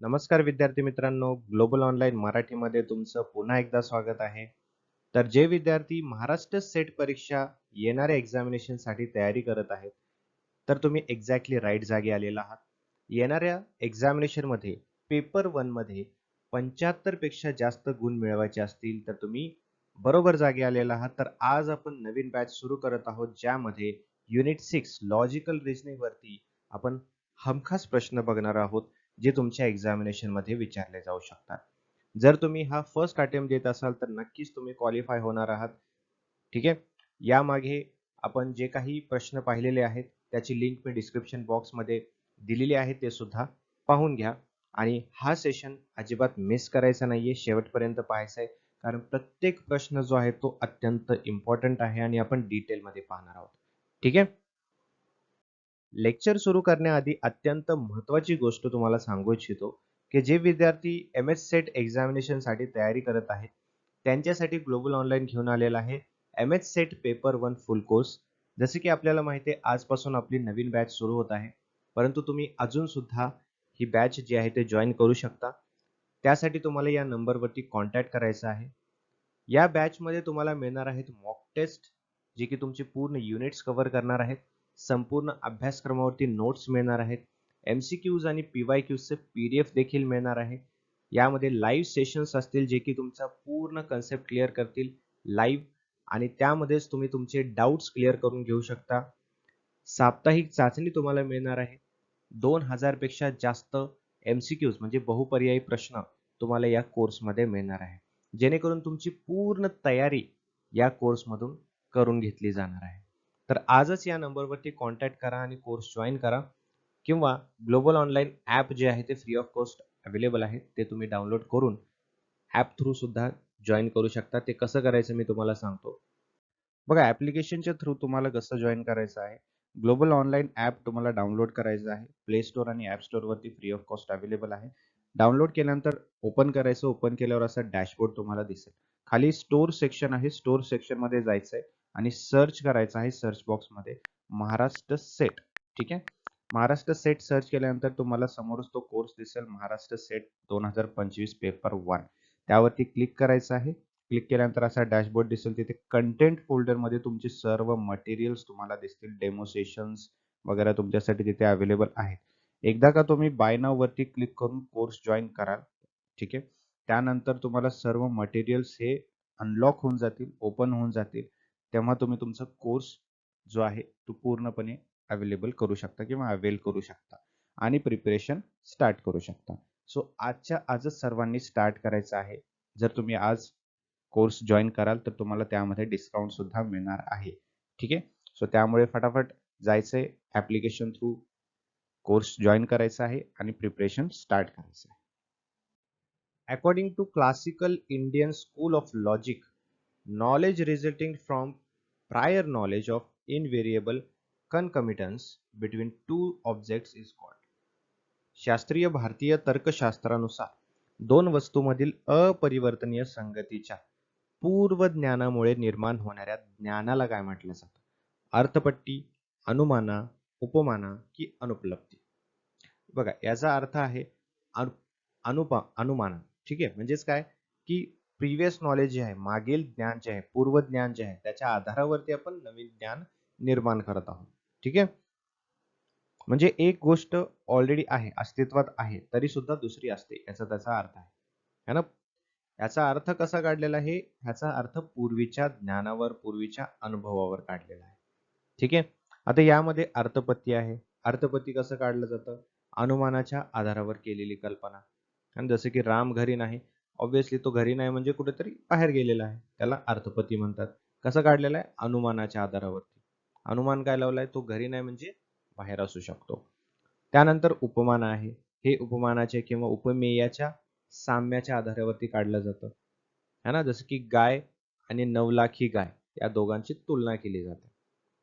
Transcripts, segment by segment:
नमस्कार विद्यार्थी मित्रांनो ग्लोबल ऑनलाईन मराठीमध्ये तुमचं पुन्हा एकदा स्वागत आहे. तर जे विद्यार्थी महाराष्ट्र सेट परीक्षा येणाऱ्या एक्झामिनेशनसाठी तयारी करत आहेत तर तुम्ही एक्झॅक्टली राईट जागी आलेला आहात. येणाऱ्या एक्झामिनेशनमध्ये पेपर वनमध्ये पंच्याहत्तरपेक्षा जास्त गुण मिळवायचे असतील तर तुम्ही बरोबर जागी आलेला आहात. तर आज आपण नवीन बॅच सुरू करत आहोत ज्यामध्ये युनिट सिक्स लॉजिकल रिझनिंग वरती आपण हमखास प्रश्न बघणार आहोत. जे तुमच्या एक्झामिनेशनमध्ये विचारले जाऊ शकतात. जर तुम्ही हा फर्स्ट अटेम्प्ट देत असाल तर नक्कीच तुम्ही क्वालिफाय होणार आहात. ठीक आहे? यामागे आपण जे काही प्रश्न पाहिलेले आहेत त्याची लिंक मी डिस्क्रिप्शन बॉक्समध्ये दिलेली आहे ते सुद्धा पाहून घ्या. आणि हा सेशन अजिबात मिस करायचा नाहीये शेवटपर्यंत पाहायचा आहे. कारण प्रत्येक प्रश्न जो आहे तो अत्यंत इम्पॉर्टंट आहे आणि आपण डिटेलमध्ये पाहणार आहोत. ठीक आहे? लेक्चर सुरू करण्याआधी अत्यंत महत्वाची गोष्ट तुम्हाला सांगू इच्छितो की जे विद्यार्थी एम एस सेट एक्झामिनेशनसाठी तयारी करत आहेत त्यांच्यासाठी ग्लोबल ऑनलाईन घेऊन आलेला आहे. M H SET paper one full course जसे की आपल्याला माहिती आहे आजपासून आपली नवीन बॅच सुरू होत आहे. परंतु तुम्ही अजूनसुद्धा ही बॅच जी आहे ते जॉईन करू शकता. त्यासाठी तुम्हाला या नंबरवरती कॉन्टॅक्ट करायचा आहे. या बॅचमध्ये तुम्हाला मिळणार आहेत मॉक टेस्ट जे की तुमचे पूर्ण युनिट्स कव्हर करणार आहेत. संपूर्ण अभ्यासक्रमावरती नोट्स मिळणार आहेत. एम सी क्यूज आणि पी वाय क्यूजचे पी डी एफ देखील मिळणार आहे. यामध्ये लाईव्ह सेशन्स असतील जे की तुमचा पूर्ण कन्सेप्ट क्लिअर करतील लाईव्ह आणि त्यामध्येच तुम्ही तुमचे डाऊट्स क्लिअर करून घेऊ शकता. साप्ताहिक चाचणी तुम्हाला मिळणार आहे. दोन हजारपेक्षा जास्त एम सी क्यूज म्हणजे बहुपर्यायी प्रश्न तुम्हाला या कोर्समध्ये मिळणार आहे. जेणेकरून तुमची पूर्ण तयारी या कोर्समधून करून घेतली जाणार आहे. तर आजच या नंबरवरती कॉन्टॅक्ट करा आणि कोर्स जॉईन करा. किंवा ग्लोबल ऑनलाईन ॲप जे आहे ते फ्री ऑफ कॉस्ट अवेलेबल आहे ते तुम्ही डाउनलोड करून ॲप थ्रू सुद्धा जॉईन करू शकता. ते कसं करायचं मी तुम्हाला सांगतो. बघा ॲप्लिकेशनच्या थ्रू तुम्हाला कसं जॉईन करायचं आहे? ग्लोबल ऑनलाईन ॲप तुम्हाला डाउनलोड करायचं आहे. प्ले स्टोअर आणि ॲप स्टोअरवरती फ्री ऑफ कॉस्ट अवेलेबल आहे. डाउनलोड केल्यानंतर ओपन करायचं ओपन केल्यावर असा डॅशबोर्ड तुम्हाला दिसेल. खाली स्टोअर सेक्शन आहे. स्टोअर सेक्शनमध्ये जायचं आहे आणि सर्च करायचं आहे सर्च बॉक्समध्ये महाराष्ट्र सेट ठीक आहे? महाराष्ट्र सेट सर्च केल्यानंतर तुम्हाला समोरच तो कोर्स दिसेल महाराष्ट्र सेट दोन हजार पंचवीस पेपर वन त्यावरती क्लिक करायचं आहे. क्लिक केल्यानंतर असा डॅशबोर्ड दिसेल तिथे कंटेंट फोल्डरमध्ये तुमचे सर्व मटेरियल्स तुम्हाला दिसतील डेमो सेशन्स वगैरे तुमच्यासाठी तिथे अवेलेबल आहेत. एकदा का तुम्ही बाय नाव वरती क्लिक करून कोर्स जॉईन कराल ठीक आहे? त्यानंतर तुम्हाला सर्व मटेरियल्स हे अनलॉक होऊन जातील ओपन होऊन जातील. तेव्हा तुम्ही तुमचा कोर्स जो आहे तो पूर्णपणे अवेलेबल करू शकता किंवा अवेल करू शकता आणि प्रिपरेशन स्टार्ट करू शकता. सो आजच्या आजच सर्वांनी स्टार्ट करायचं आहे. जर तुम्ही आज कोर्स जॉईन कराल तर तुम्हाला त्यामध्ये डिस्काउंट सुद्धा मिळणार आहे. ठीक आहे? सो त्यामुळे फटाफट जायचंय. ऍप्लिकेशन थ्रू कोर्स जॉईन करायचा आहे आणि प्रिपरेशन स्टार्ट करायचं आहे. According to classical Indian school of logic knowledge resulting from prior knowledge of invariable concomitance between two objects is called. शास्त्रीय भारतीय तर्कशास्त्रानुसार दोन वस्तूमधील अपरिवर्तनीय संगतीच्या पूर्व ज्ञानामुळे निर्माण होणाऱ्या ज्ञानाला काय म्हटलं जातं? अर्थपट्टी अनुमाना उपमाना की अनुपलब्धी? बघा याचा अर्थ आहे अनुपा अनुमाना. ठीक आहे? म्हणजेच काय? की प्रिव्हियस नॉलेज जे आहे मागील ज्ञान जे आहे पूर्व ज्ञान जे आहे त्याच्या आधारावरती आपण नवीन ज्ञान निर्माण करत आहोत. ठीक आहे? म्हणजे एक गोष्ट ऑलरेडी आहे अस्तित्वात आहे तरी सुद्धा दुसरी असते याचा त्याचा अर्थ आहे. है ना? याचा अर्थ कसा काढलेला आहे? ह्याचा अर्थ पूर्वीच्या ज्ञानावर पूर्वीच्या अनुभवावर काढलेला आहे. ठीक आहे? आता यामध्ये अर्थपत्ती आहे. अर्थपत्ती कसं काढलं जातं? अनुमानाच्या आधारावर केलेली कल्पना. आणि जसं की राम घरी नाही ऑब्व्हियसली तो घरी नाही म्हणजे कुठेतरी बाहेर गेलेला आहे. त्याला अर्थपती म्हणतात. कसं काढलेलं आहे? अनुमानाच्या आधारावरती. अनुमान काय लावलाय तो घरी नाही म्हणजे बाहेर असू शकतो. त्यानंतर उपमान आहे. हे उपमानाचे किंवा उपमेयाच्या साम्याच्या आधारावरती काढलं जातं. है ना? जसं की गाय आणि नवलाखी गाय या दोघांची तुलना केली जाते.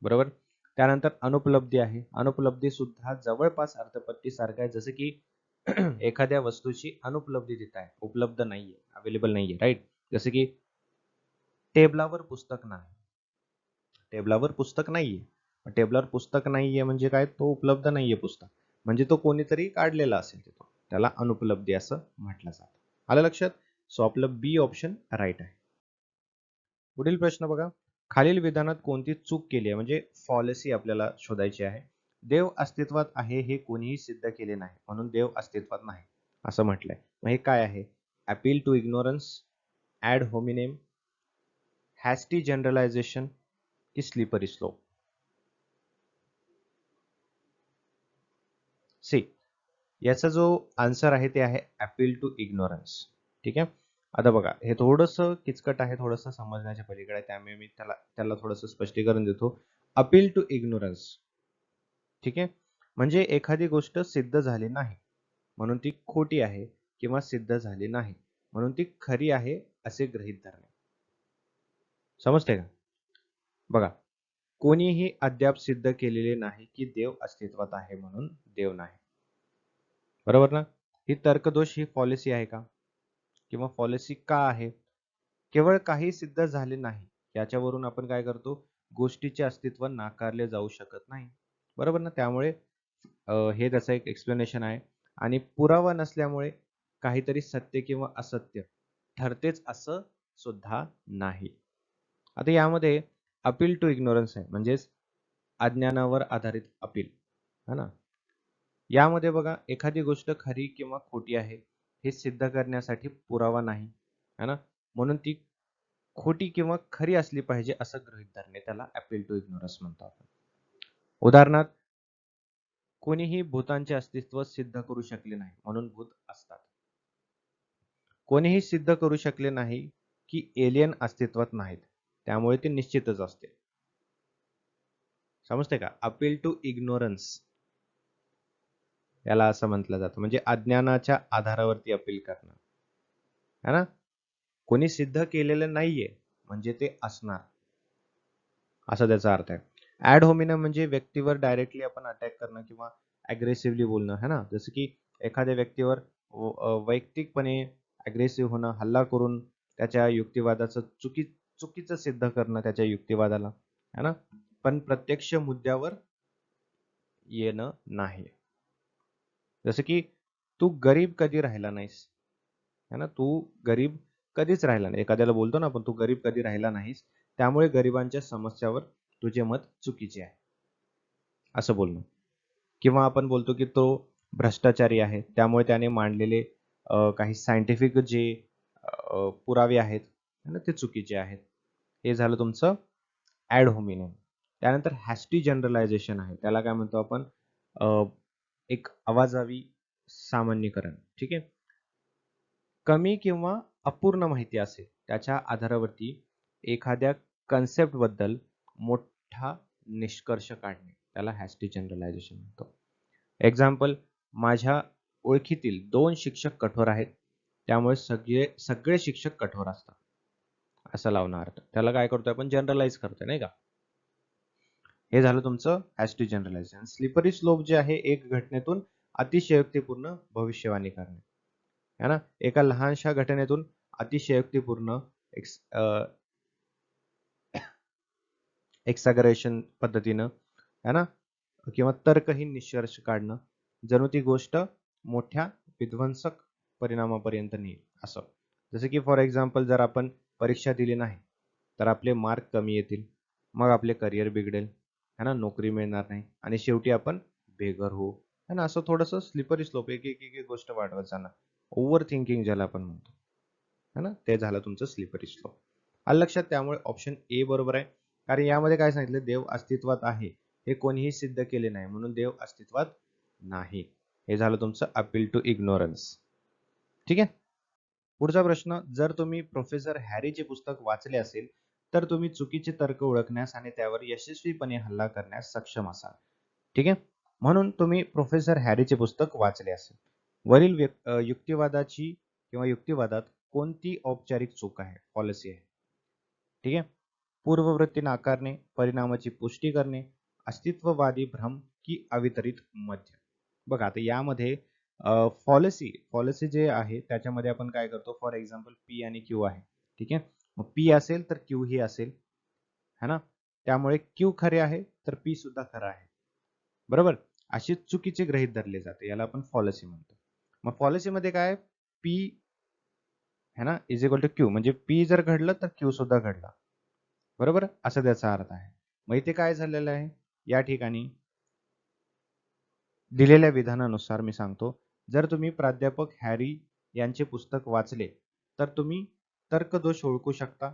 बरोबर? त्यानंतर अनुपलब्धी आहे. अनुपलब्धी सुद्धा जवळपास अर्थपत्ती सारखं आहे. जसं की एखाद्या वस्तूची अनुपलब्धी तिथं आहे उपलब्ध नाहीये अवेलेबल नाहीये राईट जसं की टेबलावर पुस्तक नाही. टेबलावर पुस्तक नाहीये. टेबलावर पुस्तक नाहीये म्हणजे काय? तो उपलब्ध नाहीये पुस्तक. म्हणजे तो कोणीतरी काढलेला असेल तिथं. त्याला अनुपलब्धी असं म्हटलं जातं. आलं लक्षात? सो आपलं बी ऑप्शन राईट आहे. पुढील प्रश्न बघा. खालील विधानात कोणती चूक केली आहे? म्हणजे पॉलिसी आपल्याला शोधायची आहे. देव अस्तित्वात आहे हे कोणीही सिद्ध केले नाही म्हणून देव अस्तित्वात नाही असं म्हटलंय. मग हे काय आहे? Appeal to ignorance ad hominem hasty generalization की स्लीपरी स्लोप सी याचा जो आन्सर आहे ते आहे अपील टू इग्नोरन्स ठीक आहे? आता बघा हे थोडस किचकट आहे थोडस समजण्याच्या पलीकडे त्यामुळे मी त्याला त्याला थोडस स्पष्टीकरण देतो. अपील टू इग्नोरन्स ठीक आहे? म्हणजे एखादी गोष्ट सिद्ध झाली नाही म्हणून ती खोटी आहे किंवा सिद्ध झाली नाही म्हणून ती खरी आहे असे गृहीत धरणे. समजते का? बघा कोणीही अद्याप सिद्ध केलेले नाही की देव अस्तित्वात आहे म्हणून देव नाही. बरोबर ना? ही तर्कदोष ही पॉलिसी आहे का? किंवा पॉलिसी का आहे? केवळ काही सिद्ध झाले नाही याच्यावरून आपण काय करतो? गोष्टीचे अस्तित्व नाकारले जाऊ शकत नाही. बरोबर ना? त्यामुळे हे त्याचं एक एक्सप्लेनेशन आहे. आणि पुरावा नसल्यामुळे काहीतरी सत्य किंवा असत्य ठरतेच असं सुद्धा नाही. आता यामध्ये अपील टू इग्नोरन्स आहे. म्हणजेच अज्ञानावर आधारित अपील है ना? यामध्ये बघा एखादी गोष्ट खरी किंवा खोटी आहे हे सिद्ध करण्यासाठी पुरावा नाही. है ना? म्हणून ती खोटी किंवा खरी असली पाहिजे असं गृहित धरणे त्याला अपील टू इग्नोरन्स म्हणतो आपण. उदाहरणार्थ कोणीही भूतांचे अस्तित्व सिद्ध करू शकले नाही म्हणून भूत असतात. कोणीही सिद्ध करू शकले नाही की एलियन अस्तित्वात नाहीत त्यामुळे ते निश्चितच असते. समजते का? अपील टू इग्नोरन्स याला असं म्हटलं जातं. म्हणजे अज्ञानाच्या आधारावरती अपील करणं. है ना? कोणी सिद्ध केलेलं नाहीये म्हणजे ते असणार. असा त्याचा अर्थ आहे. ऍड होमिनम म्हणजे व्यक्तीवर डायरेक्टली आपण अटॅक करणं किंवा अग्रेसिव्हली बोलणं है ना? जसं की एखाद्या व्यक्तीवर वैयक्तिकपणे अग्रेसिव्ह होणं हल्ला करून त्याच्या युक्तिवादाचं चुकी चुकीचं सिद्ध करणं त्याच्या युक्तिवादाला है ना? पण प्रत्यक्ष मुद्द्यावर येणं नाही. जसं की तू गरीब कधी राहिला नाहीस? है ना? तू गरीब कधीच राहिला नाही. एखाद्याला बोलतो ना आपण तू गरीब कधी राहिला नाहीस? त्यामुळे गरिबांच्या समस्यावर तुझे मत चुकीचे आहे. असं बोलणं. किंवा आपण बोलतो की तो भ्रष्टाचारी आहे त्यामुळे त्याने मांडलेले काही सायंटिफिक जे पुरावे आहेत ना ते चुकीचे आहेत. हे झालं तुमचं ऍड होमिनेम त्यानंतर हॅस्टी जनरलायझेशन आहे. त्याला काय म्हणतो आपण? एक आवाजावी सामान्यीकरण. ठीक आहे? कमी किंवा अपूर्ण माहिती असेल त्याच्या आधारावरती एखाद्या कन्सेप्टबद्दल मोठा निष्कर्ष काढणे त्याला हॅस्टी जनरलायझेशन म्हणतो. एक्झाम्पल माझ्या ओळखीतील दोन शिक्षक कठोर आहेत त्यामुळे सगळे सगळे शिक्षक कठोर असतात. असं लावणार. त्याला काय करतोय आपण? जनरलाइज करतोय नाही का? हे झालं तुमचं हॅस्टी जनरलायझेशन. स्लिपरी स्लोप जे आहे एक घटनेतून अतिशयोक्तीपूर्ण भविष्यवाणी करणे. है ना? एका लहानशा घटनेतून अतिशयोक्तीपूर्ण एक्स एक्सागरेशन पद्धतीनं है ना? किंवा तर्कहीन निष्कर्ष काढणं जणू ती गोष्ट मोठ्या विध्वंसक परिणामापर्यंत नेईल असं. जसं की फॉर एक्झाम्पल जर आपण परीक्षा दिली नाही तर आपले मार्क कमी येतील मग आपले करिअर बिघडेल है ना? नोकरी मिळणार नाही आणि शेवटी आपण बेघर होऊ है ना? असं थोडंसं स्लिपरी स्लोप एक एक एक गोष्ट वाढवत जाणार ओव्हर थिंकिंग ज्याला आपण म्हणतो है ना? ते झालं तुमचं स्लिपरी स्लोप आलं लक्षात त्यामुळे ऑप्शन ए बरोबर आहे. कारण यामध्ये काय सांगितलं? देव अस्तित्वात आहे. हे कोणीही सिद्ध केले नाही. म्हणून देव अस्तित्वात नाही. हे झालं तुमचं अपील टू इग्नोरन्स ठीक आहे? पुढचा प्रश्न जर तुम्ही प्रोफेसर हॅरीचे पुस्तक वाचले असेल तर तुम्ही चुकीचे तर्क ओळखण्यास आणि त्यावर यशस्वीपणे हल्ला करण्यास सक्षम असाल. ठीक आहे? म्हणून तुम्ही प्रोफेसर हॅरीचे पुस्तक वाचले असेल. वरील युक्तिवादाची किंवा युक्तिवादात कोणती औपचारिक चूक आहे? पॉलिसी आहे. ठीक आहे? पूर्ववृत्ती नाकारणे परिणामाची पुष्टी करणे अस्तित्ववादी भ्रम की अवितरित मध्य. बघा आता यामध्ये पॉलिसी पॉलिसी जे आहे त्याच्यामध्ये आपण काय करतो? फॉर एक्झाम्पल पी आणि क्यू आहे. ठीक आहे? मग पी असेल तर क्यू ही असेल. है ना? त्यामुळे क्यू खरे आहे तर पी सुद्धा खरं आहे. बरोबर? अशी चुकीचे ग्रहित धरले जाते. याला आपण पॉलिसी म्हणतो. मग पॉलिसीमध्ये काय पी है ना? इज इक्वल टू क्यू म्हणजे पी जर घडलं तर क्यू सुद्धा घडला. बरोबर? असं त्याचा अर्थ आहे. मग इथे काय झालेलं आहे? या ठिकाणी दिलेल्या विधानानुसार मी सांगतो. जर तुम्ही प्राध्यापक हॅरी यांचे पुस्तक वाचले तर तुम्ही तर्कदोष ओळखू शकता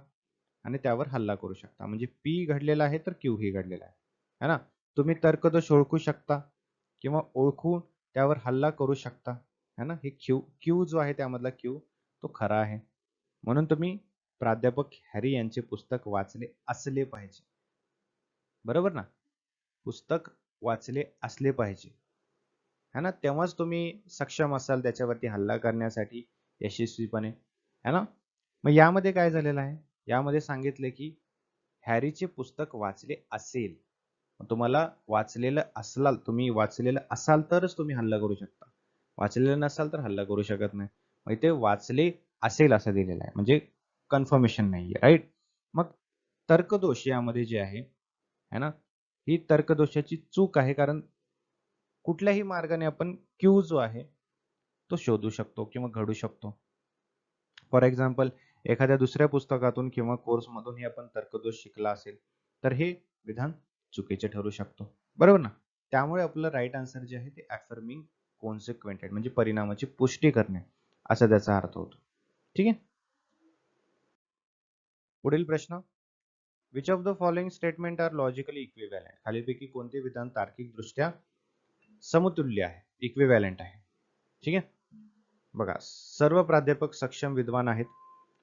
आणि त्यावर हल्ला करू शकता. म्हणजे पी घडलेला आहे तर क्यू ही घडलेला आहे. है ना? तुम्ही तर्कदोष ओळखू शकता किंवा ओळखून त्यावर हल्ला करू शकता. है ना? हे क्यू क्यू जो आहे त्यामधला क्यू तो खरा आहे. म्हणून तुम्ही प्राध्यापक हॅरी यांचे पुस्तक वाचले असले पाहिजे. बरोबर ना? पुस्तक वाचले असले पाहिजे. है ना? तेव्हाच तुम्ही सक्षम असाल त्याच्यावरती हल्ला करण्यासाठी यशस्वीपणे. है ना? मग यामध्ये काय झालेलं आहे? यामध्ये सांगितले की हॅरीचे पुस्तक वाचले असेल तुम्हाला वाचलेलं असलाल तुम्ही वाचलेलं असाल तरच तुम्ही हल्ला करू शकता. वाचलेलं नसाल तर हल्ला करू शकत नाही. मग ते वाचले असेल असं दिलेलं आहे. म्हणजे कन्फर्मेशन नाहीये राईट मग तर्कदोष यामध्ये जे आहे है ना? ही तर्कदोषाची चूक आहे कारण कुठल्याही मार्गाने आपण क्यू जो आहे तो शोधू शकतो किंवा घडू शकतो. फॉर एक्झाम्पल एखाद्या दुसऱ्या पुस्तकातून किंवा कोर्समधूनही आपण तर्कदोष शिकला असेल तर हे विधान चुकीचे ठरू शकतो. बरोबर ना? त्यामुळे आपलं राईट आन्सर जे आहे ते ॲफर्मिंग कॉन्सिक्वेंटेड म्हणजे परिणामाची पुष्टी करणे असा त्याचा अर्थ होतो. ठीक आहे? पुढील प्रश्न. Which of the following statement are logically equivalent खालीपैकी कोणते विधान तार्किकदृष्ट्या समतुल्य आहे? इक्विव्हॅलेंट आहे. ठीक आहे? बघा, सर्व प्राध्यापक सक्षम विद्वान आहेत.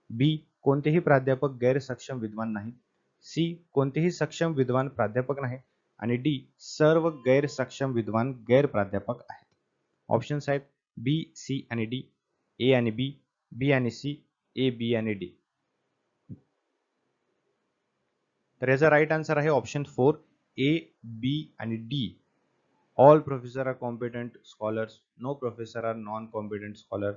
बी कोणतेही प्राध्यापक गैर सक्षम विद्वान नाही सी कोणतेही सक्षम विद्वान प्राध्यापक नाही. आणि डी सर्व गैर सक्षम विद्वान गैर प्राध्यापक आहेत. ऑप्शन्स आहेत बी सी आणि डी ए आणि बी बी आणि सी ए बी आणि डी तर याचा राईट आन्सर आहे ऑप्शन फोर ए बी आणि D all professor are competent scholars no professor are non competent scholar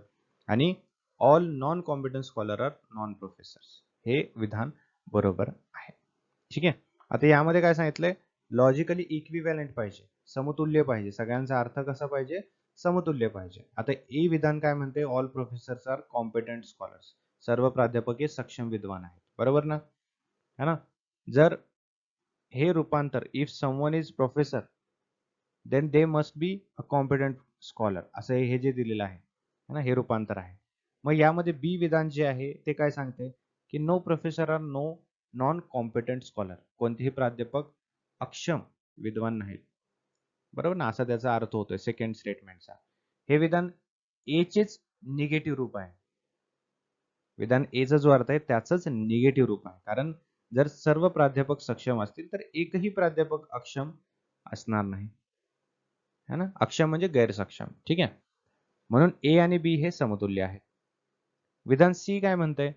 आणि all non competent scholar are non professors हे विधान बरोबर आहे. ठीक आहे? आता यामध्ये काय सांगितलंय? लॉजिकली इक्विव्हॅलेंट पाहिजे. समतुल्य पाहिजे. सगळ्यांचा अर्थ कसा पाहिजे? समतुल्य पाहिजे. आता ए विधान काय म्हणते? All professors are competent scholars सर्व प्राध्यापक हे सक्षम विद्वान आहेत. बरोबर ना? है ना? जर हे रूपांतर if someone is professor then they must be a competent scholar असं हे जे दिलेलं आहे ना? हे रूपांतर आहे. मग यामध्ये बी विधान जे आहे ते काय सांगते? की no professor are no non competent scholar कोणतेही प्राध्यापक अक्षम विद्वान नाहीत. बरोबर ना? असा त्याचा अर्थ होतोय सेकंड स्टेटमेंटचा हे विधान एचेच निगेटिव्ह रूप आहे. विधान एचा जो अर्थ आहे त्याच निगेटिव्ह रूप आहे. कारण जर सर्व प्राध्यापक सक्षम असतील तर एकही प्राध्यापक अक्षम असणार नाही. है ना? अक्षम म्हणजे गैरसक्षम. ठीक आहे? म्हणून ए आणि बी हे समतुल्य आहे विधान सी काय म्हणतंय?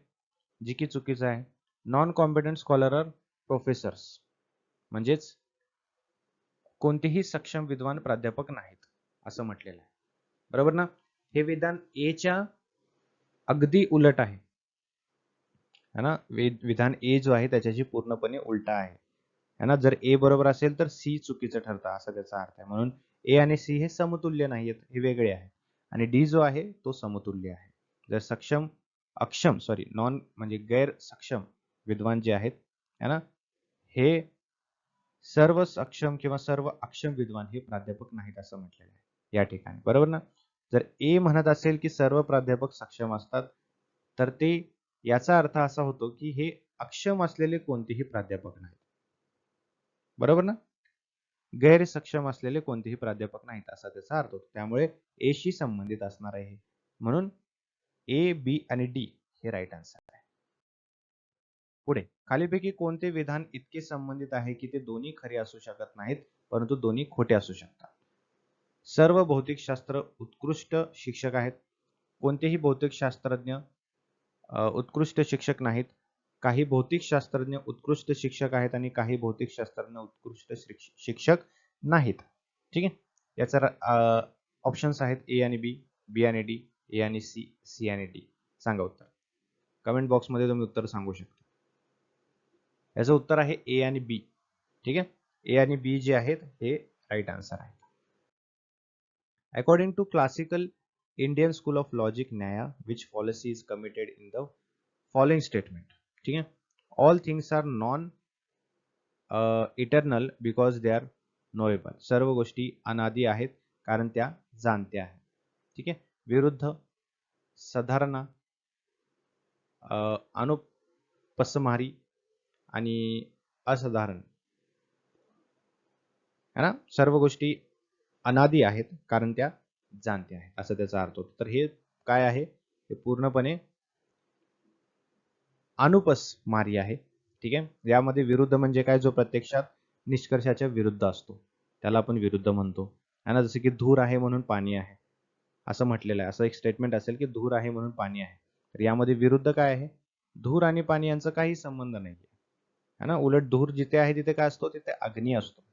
जी की चुकीचं आहे. Non competent scholar are professors म्हणजेच कोणतेही सक्षम विद्वान प्राध्यापक नाहीत असं म्हटलेलं आहे. बरोबर ना? हे विधान एच्या अगदी उलट आहे. है ना? विधान ए जो आहे त्याच्याशी पूर्णपणे उलटा आहे. है ना? जर ए बरोबर असेल तर सी चुकीचं ठरतं असा त्याचा अर्थ आहे. म्हणून ए आणि सी हे समतुल्य नाहीयेत हे वेगळे आहे. आणि डी जो आहे तो समतुल्य आहे. जर सक्षम अक्षम सॉरी नॉन म्हणजे गैर सक्षम विद्वान जे आहेत है ना? हे सर्व सक्षम किंवा सर्व अक्षम विद्वान हे प्राध्यापक नाहीत असं म्हटलेलं आहे. या ठिकाणी. बरोबर ना? जर ए म्हणत असेल की सर्व प्राध्यापक सक्षम असतात तर ते याचा अर्थ असा होतो की हे अक्षम असलेले कोणतेही प्राध्यापक नाहीत. बरोबर ना? गैर सक्षम असलेले कोणतेही प्राध्यापक नाहीत असा त्याचा अर्थ होतो. त्यामुळे ए शी संबंधित असणार आहे म्हणून ए बी आणि डी हे राईट आन्सर आहे. पुढे खालीपैकी कोणते विधान इतके संबंधित आहे की ते दोन्ही खरे असू शकत नाहीत परंतु दोन्ही खोटे असू शकतात? सर्व भौतिकशास्त्र उत्कृष्ट शिक्षक आहेत. कोणतेही भौतिक शास्त्रज्ञ उत्कृष्ट शिक्षक नाहीत. काही भौतिक शास्त्रज्ञ उत्कृष्ट शिक्षक आहेत आणि काही भौतिक शास्त्रज्ञ उत्कृष्ट शिक्षक नाहीत. ठीक आहे? याचा ऑप्शन्स आहेत ए आणि बी बी आणि डी ए आणि सी सी आणि डी सांगा उत्तर. कमेंट बॉक्समध्ये तुम्ही उत्तर सांगू शकता. याचं उत्तर आहे ए आणि बी ठीक आहे? ए आणि बी जे आहेत हे राईट आन्सर आहे according to classical Indian school of logic Nyaya which policy is committed in the following statement ठीक आहे all things are non eternal because they are knowable सर्व गोष्टी अनादी आहेत कारण त्या जाणत्या आहेत. ठीक आहे विरुद्ध साधारणा uh, अनुपसमारी आणि असाधारण. है ना? सर्व गोष्टी अनादी आहेत कारण त्या जाणते आहे असं त्याचा अर्थ होतो. तर हे काय आहे? हे पूर्णपणे अनुपसमारी आहे ठीक आहे? यामध्ये विरुद्ध म्हणजे काय? जो प्रत्यक्षात निष्कर्षाच्या विरुद्ध असतो. त्याला आपण विरुद्ध म्हणतो. ना? जसं की धूर आहे म्हणून पाणी आहे. असं म्हटलेलं आहे. असं एक स्टेटमेंट असेल की धूर आहे म्हणून पाणी आहे. तर यामध्ये विरुद्ध काय आहे? धूर आणि पाणी यांचा काही संबंध नाही आहे ना? उलट धूर जिथे आहे तिथे काय असतो? तिथे अग्नी असतो.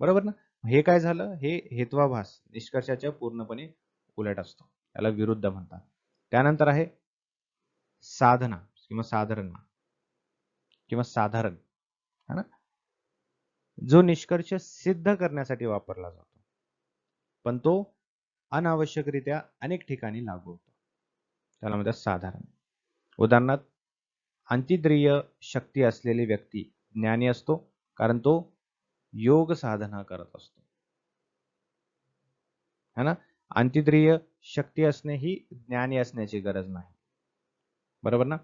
बरोबर ना? हे काय झालं? हे हेत्वाभास निष्कर्षाच्या पूर्णपणे उलट असतो. त्याला विरुद्ध म्हणतात. त्यानंतर आहे साधना किंवा साधारण किंवा साधारण है ना? जो निष्कर्ष सिद्ध करण्यासाठी वापरला जातो. पण तो अनावश्यकरित्या अनेक ठिकाणी लागू होतो. त्याला म्हणतात साधारण. उदाहरणार्थ अंतिद्रिय शक्ती असलेली व्यक्ती ज्ञानी असतो कारण तो योग साधना करत असतो. है ना? अंतिद्रिय शक्ती असणे ही ज्ञानी असण्याची गरज नाही. बरोबर ना?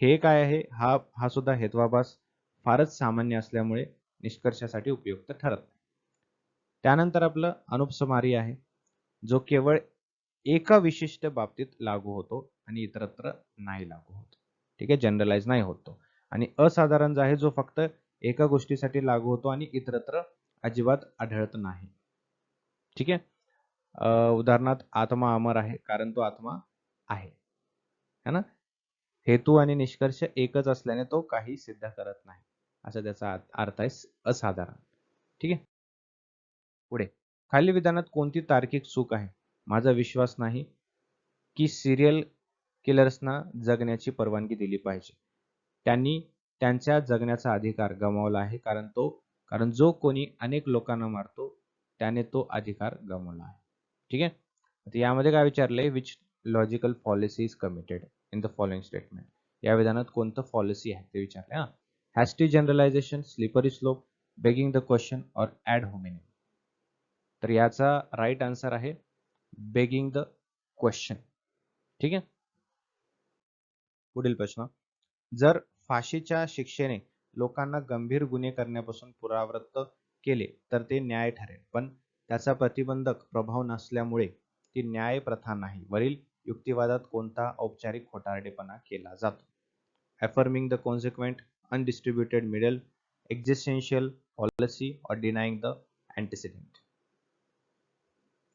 हे काय आहे? हा हा सुद्धा हेत्वाभास फारच सामान्य असल्यामुळे निष्कर्षासाठी उपयुक्त ठरत नाही. त्यानंतर आपलं अनुपसमारी आहे जो केवळ एका विशिष्ट बाबतीत लागू होतो आणि इतरत्र नाही लागू होत. ठीक आहे? जनरलाइज नाही होतो आणि असाधारण जो आहे जो फक्त एका गोष्टीसाठी लागू होतो आणि इतरत्र अजिबात आढळत नाही. ठीक आहे? उदाहरणार्थ आत्मा अमर आहे कारण तो आत्मा आहे. है ना? हेतू आणि निष्कर्ष एकच असल्याने तो काही सिद्ध करत नाही. असा त्याचा अर्थ आहे असाधारण. ठीक आहे? पुढे. खाली विधानात कोणती तार्किक चूक आहे? माझा विश्वास नाही की सिरियल किलर्सना जगण्याची परवानगी दिली पाहिजे. त्यांनी त्यांच्या जगण्याचा अधिकार गमावला आहे. कारण तो कारण जो कोणी अनेक लोकांना मारतो त्याने तो अधिकार गमावला आहे. ठीक आहे? यामध्ये काय विचारलंय? Which logical policy is committed in the following statement या विधानात कोणतं पॉलिसी आहे ते विचारले हा. Hasty generalisation slippery slope begging the question और ऍड होमिनिंग तर याचा राईट आन्सर आहे बेगिंग द क्वेश्चन ठीक आहे? पुढील प्रश्न. जर फाशीच्या शिक्षेने लोकांना गंभीर गुन्हे करण्यापासून पुरावृत्त केले तर ते न्याय ठरेल. पण त्याचा प्रतिबंधक प्रभाव नसल्यामुळे ती न्याय प्रथा नाही. वरील युक्तिवादात कोणता औपचारिक खोटारडेपणा केला जातो? Affirming the consequent undistributed middle existential policy or denying the antecedent.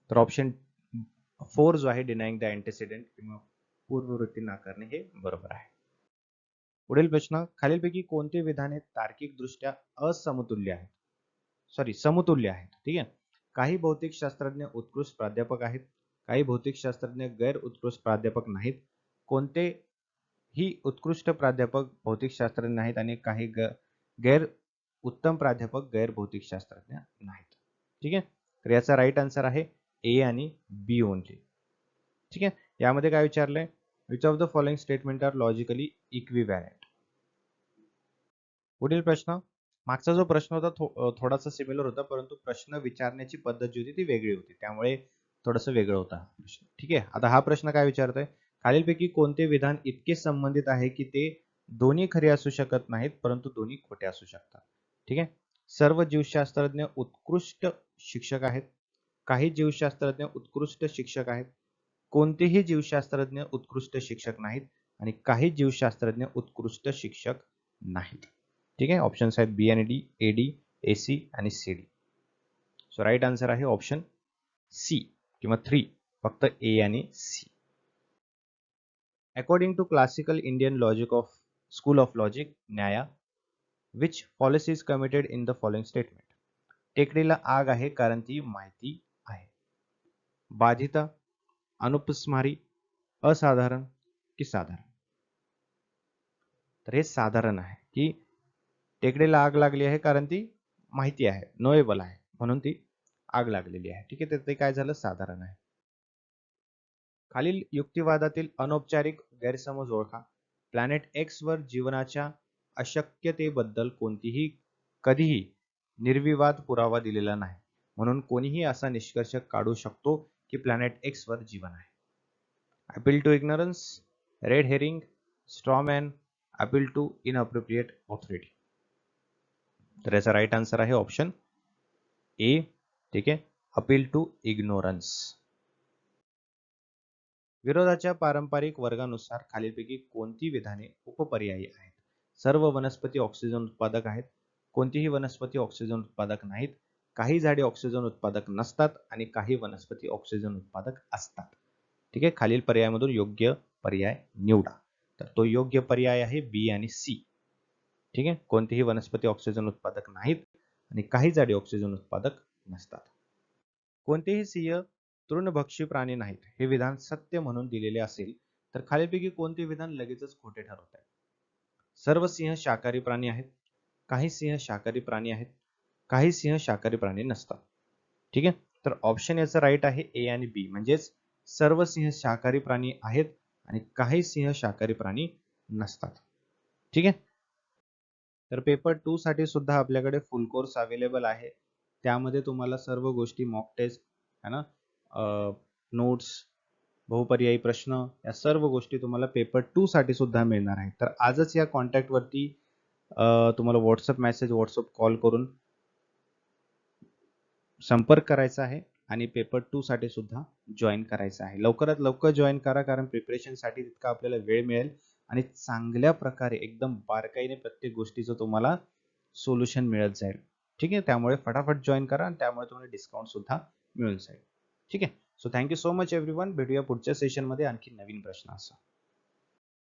तर ऑप्शन फोर जो आहे डिनाईंग द अँटेसिडेंट किंवा पूर्ववृत्ती नाकारणे हे बरोबर आहे. पुढील प्रश्न खालीलपैकी कोणते विधाने तार्किक दृष्ट्या असमतुल्य आहेत? सॉरी समतुल्य आहेत. ठीक आहे? काही भौतिक शास्त्रज्ञ उत्कृष्ट प्राध्यापक आहेत काही भौतिक शास्त्रज्ञ गैर उत्कृष्ट प्राध्यापक नाहीत. कोणते ही उत्कृष्ट प्राध्यापक भौतिक शास्त्रज्ञ नाहीत आणि काही गैर उत्तम प्राध्यापक गैर भौतिक शास्त्रज्ञ नाहीत. ठीक आहे? तर याचा राईट आन्सर आहे ए आणि बी ओनली ठीक आहे? यामध्ये काय विचारलंय? Which of the following statement are logically equivalent पुढील प्रश्न. मागचा जो प्रश्न होता थो, थोडासा सिमिलर होता परंतु प्रश्न विचारण्याची पद्धत जी होती ती वेगळी होती. त्यामुळे थोडस वेगळं होता प्रश्न. ठीक आहे? आता हा प्रश्न काय विचारतोय? खालीलपैकी कोणते विधान इतके संबंधित आहे की ते दोन्ही खरे असू शकत नाहीत परंतु दोन्ही खोटे असू शकतात? ठीक आहे? सर्व जीवशास्त्रज्ञ उत्कृष्ट शिक्षक आहेत. काही जीवशास्त्रज्ञ उत्कृष्ट शिक्षक आहेत. कोणतेही जीवशास्त्रज्ञ उत्कृष्ट शिक्षक नाहीत आणि काही जीवशास्त्रज्ञ उत्कृष्ट शिक्षक नाहीत. ठीक आहे? ऑप्शन्स आहेत बी आणि D A D A C आणि C D so right answer आहे ऑप्शन सी किंवा थ्री फक्त ए आणि C according to classical Indian logic of school of logic Nyaya which policies committed in the following statement टेकडीला आग आहे कारण ती माहिती आहे. बाधिता अनुपस्मारी असाधारण की साधारण? तर हे साधारण आहे की टेकडीला आग लागली आहे कारण ती माहिती आहे नोएबल आहे. म्हणून ती आग लागलेली आहे. ठीक आहे तर ते काय झालं? साधारण आहे. खालील युक्तिवादातील अनौपचारिक गैरसमज ओळखा. प्लॅनेट एक्स वर जीवनाच्या अशक्यतेबद्दल कोणतीही कधीही निर्विवाद पुरावा दिलेला नाही. म्हणून कोणीही असा निष्कर्ष काढू शकतो की प्लॅनेट एक्स वर जीवन आहे. Appeal to ignorance red herring strawman appeal to inappropriate authority तर याचा राईट आन्सर आहे ऑप्शन ए ठीक आहे? अपील टू इग्नोरन्स विरोधाच्या पारंपरिक वर्गानुसार खालीलपैकी कोणती विधाने उपपर्यायी आहेत? सर्व वनस्पती ऑक्सिजन उत्पादक आहेत कोणतीही वनस्पती ऑक्सिजन उत्पादक नाहीत काही झाडे ऑक्सिजन उत्पादक नसतात आणि काही वनस्पती ऑक्सिजन उत्पादक असतात. ठीक आहे? खालील पर्यायामधून योग्य पर्याय निवडा. तर तो योग्य पर्याय आहे बी आणि सी ठीक आहे? कोणतीही वनस्पती ऑक्सिजन उत्पादक नाहीत आणि काही झाडे ऑक्सिजन उत्पादक नसतात. कोणतेही सिंह तृणभक्षी प्राणी नाहीत हे विधान सत्य म्हणून दिलेले असेल तर खालीलपैकी कोणते विधान लगेचच खोटे ठरवत आहे सर्व सिंह शाकाहारी प्राणी आहेत काही सिंह शाकाहारी प्राणी आहेत काही सिंह शाकाहारी प्राणी नसतात. ठीक आहे? तर ऑप्शन याचं राईट आहे ए आणि बी म्हणजेच सर्व सिंह शाकाहारी प्राणी आहेत आणि काही सिंह शाकाहारी प्राणी नसतात. ठीक आहे? तर पेपर टू साठी सुद्धा आपल्याकडे फुल कोर्स अवेलेबल आहे. त्यामध्ये तुम्हाला सर्व गोष्टी मॉक टेस्ट है ना? नोट्स बहुपर्यायी प्रश्न या सर्व गोष्टी तुम्हाला पेपर टू साठी सुद्धा मिळणार आहेत. तर आजच या कॉन्टॅक्टवरती तुम्हाला व्हॉट्सअप मेसेज व्हॉट्सअप कॉल करून संपर्क करायचा आहे आणि पेपर टू साठी सुद्धा जॉईन करायचं आहे. लवकरात लवकर जॉईन करा कारण प्रिपरेशनसाठी तितका आपल्याला वेळ मिळेल. आणि चांगल्या प्रकारे एकदम बारकाईने प्रत्येक गोष्टीचं तुम्हाला सोल्युशन मिळत जाईल. ठीक आहे? त्यामुळे फटाफट जॉईन करा आणि त्यामुळे तुम्हाला डिस्काउंट सुद्धा मिळून जाईल. ठीक आहे? So thank you so much everyone भेटूया पुढच्या सेशनमध्ये आणखी नवीन प्रश्न असा